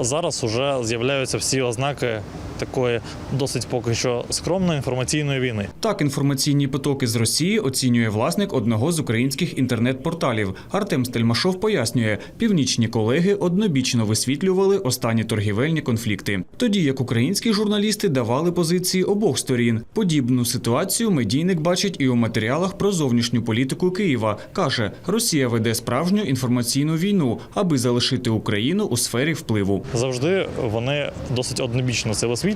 Зараз вже з'являються всі ознаки такої досить поки що скромної інформаційної війни. Так, інформаційні потоки з Росії оцінює власник одного з українських інтернет-порталів. Артем Стельмашов пояснює, північні колеги однобічно висвітлювали останні торгівельні конфлікти, тоді як українські журналісти давали позиції обох сторін. Подібну ситуацію медійник бачить і у матеріалах про зовнішню політику Києва. каже, Росія веде справжню інформаційну війну, аби залишити Україну у сфері впливу. Завжди вони досить однобічно це висвітлюють,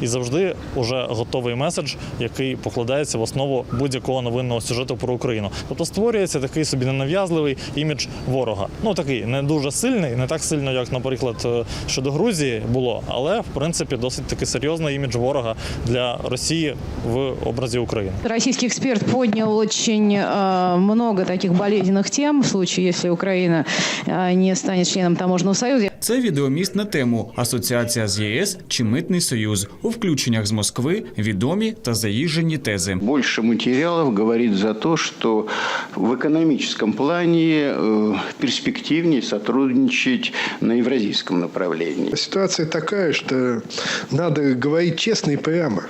і завжди вже готовий меседж, який покладається в основу будь-якого новинного сюжету про Україну. Тобто створюється такий собі ненав'язливий імідж ворога. Ну такий не дуже сильний, не так сильно, як, наприклад, е, щодо Грузії було, але в принципі досить таки серйозний імідж ворога для Росії в образі України. Российский эксперт поднял очень э, много таких болезненных тем в случае, если Украина э, не станет членом таможенного союза. Це відеоміст на тему Асоціація з ЄС чи Митний Союз у включеннях з Москви відомі та заїжджені тези. Больше материалов говорит за то, что в экономическом плане э, перспективнее сотрудничать на евразийском направлении. Ситуация такая, что надо говорить честно и прямо,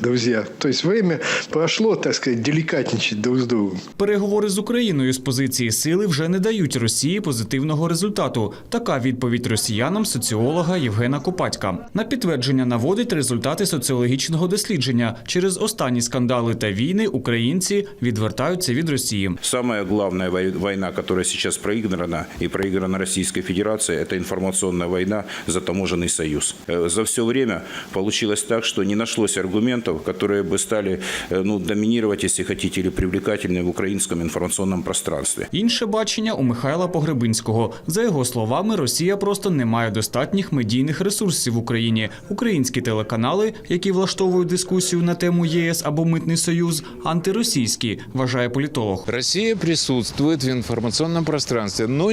друзья. То есть время прошло, так сказать, деликатничать друг с другом. Переговори з Україною з позиції сили вже не дають Росії позитивного результату. Така відповідь росіянам соціолога Євгена Копатька. На підтвердження наводить результати соціологічного дослідження. Через останні скандали та війни українці відвертаються від Росії. Самая главная вой- война, которая сейчас проиграна и проиграна Российской Федерацией, это информационная война за таможенный союз. Э, За все время получилось так, что не нашлось аргументов, которые бы стали э, ну, доминировать, если хотите, или привлекательны в украинском информационном пространстве. Інше бачення у Михайла Погребинського. За його словами, Росія просто не має достатніх медійних ресурсів в Україні. Українські телеканали, які влаштовують дискусію на тему ЄС або Митний Союз, антиросійські, вважає політолог. Россия присутствует в информационном пространстве, но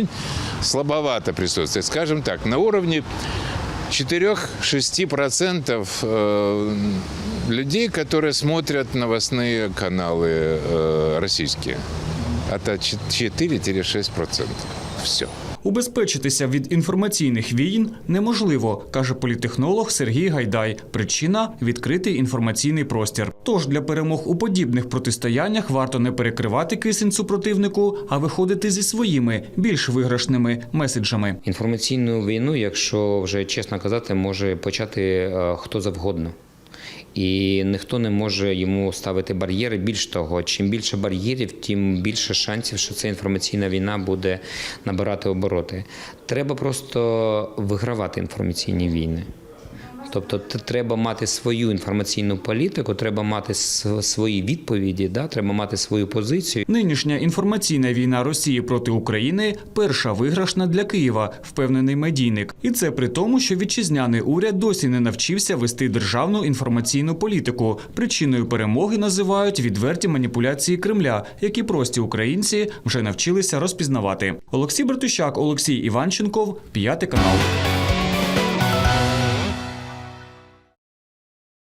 слабовато присутствует. Скажем так, на уровне 4-6% э, людей, которые смотрят новостные каналы э, российские. Это 4-6%. Все. Убезпечитися від інформаційних війн неможливо, каже політехнолог Сергій Гайдай. Причина відкритий інформаційний простір. Тож для перемог у подібних протистояннях варто не перекривати кисень супротивнику, а виходити зі своїми більш виграшними меседжами. Інформаційну війну, якщо вже чесно казати, може почати е, хто завгодно. І ніхто не може йому ставити бар'єри. Більш того, чим більше бар'єрів, тим більше шансів, що ця інформаційна війна буде набирати обороти. Треба просто вигравати інформаційні війни. Тобто треба мати свою інформаційну політику, треба мати свої відповіді, да? треба мати свою позицію. Нинішня інформаційна війна Росії проти України перша виграшна для Києва, впевнений медійник. І це при тому, що вітчизняний уряд досі не навчився вести державну інформаційну політику. Причиною перемоги називають відверті маніпуляції Кремля, які прості українці вже навчилися розпізнавати. Олексій Братущак, Олексій Іванченков, п'ятий канал.